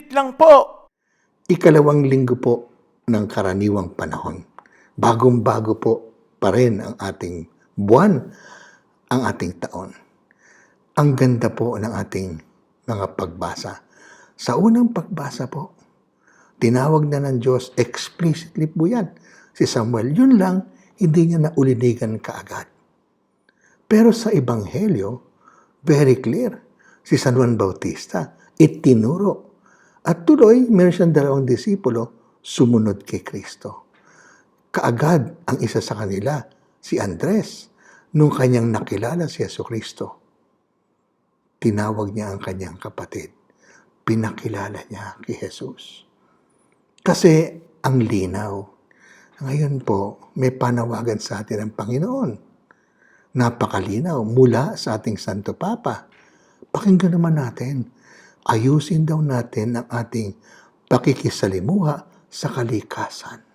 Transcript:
Saglit lang po. Ikalawang linggo po ng karaniwang panahon. Bagong-bago po pa rin ang ating buwan, ang ating taon. Ang ganda po ng ating mga pagbasa. Sa unang pagbasa po, tinawag na ng Diyos explicitly po yan. Si Samuel, yun lang, hindi niya naulinigan kaagad. Pero sa Ebanghelyo, very clear. Si San Juan Bautista, itinuro. At tuloy, meron siyang dalawang disipulo, sumunod kay Kristo. Kaagad ang isa sa kanila, si Andres, nung kanyang nakilala si Yeso Kristo. Tinawag niya ang kanyang kapatid. Pinakilala niya kay Jesus. Kasi ang linaw. Ngayon po, may panawagan sa atin ng Panginoon. Napakalinaw mula sa ating Santo Papa. Pakinggan naman natin. Ayusin daw natin ang ating pakikisalimuha sa kalikasan.